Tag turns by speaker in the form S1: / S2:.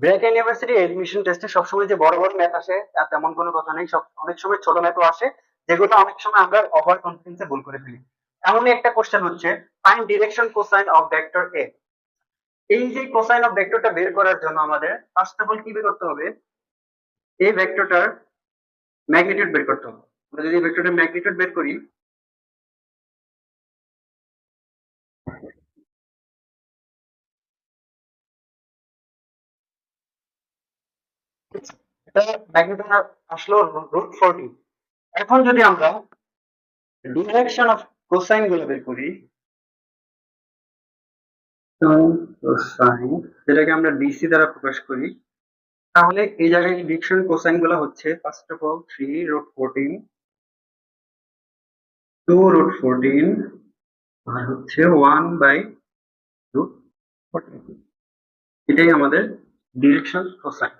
S1: BRAC university admission টেস্টে সবসময় যে বড় বড় ম্যাথ আসে তা তেমন কোনো কথা নেই। সব অনেক সময় ছোট ম্যাথও আসে, যেগুলো অনেক সময় আমরা ওভার কনফিডেন্সে ভুল করে ফেলি। এমনই একটা কোশ্চেন হচ্ছে fine direction cosine of vector এ এই যে কোসাইন অফ ভেক্টরটা বের করার জন্য আমাদের ফার্স্ট অফ অল কি বের করতে হবে? এই ভেক্টরটার ম্যাগনিটিউড বের করতে হবে। আমরা যদি ভেক্টরটার ম্যাগনিটিউড বের করি এটা ম্যাগনিটিউড আসলো রুট ফোরটি এখন যদি আমরা ডিরেকশন অফ কোসাইনগুলো বের করি কোসাইন যেটাকে আমরা ডিসি দ্বারা প্রকাশ করি, তাহলে এই জায়গায় ডিরেকশন কোসাইনগুলো হচ্ছে first of all three root fourteen two root fourteen আর হচ্ছে ওয়ান বাই রুট ফোরটিন এটাই আমাদের ডিরেকশন কোসাইন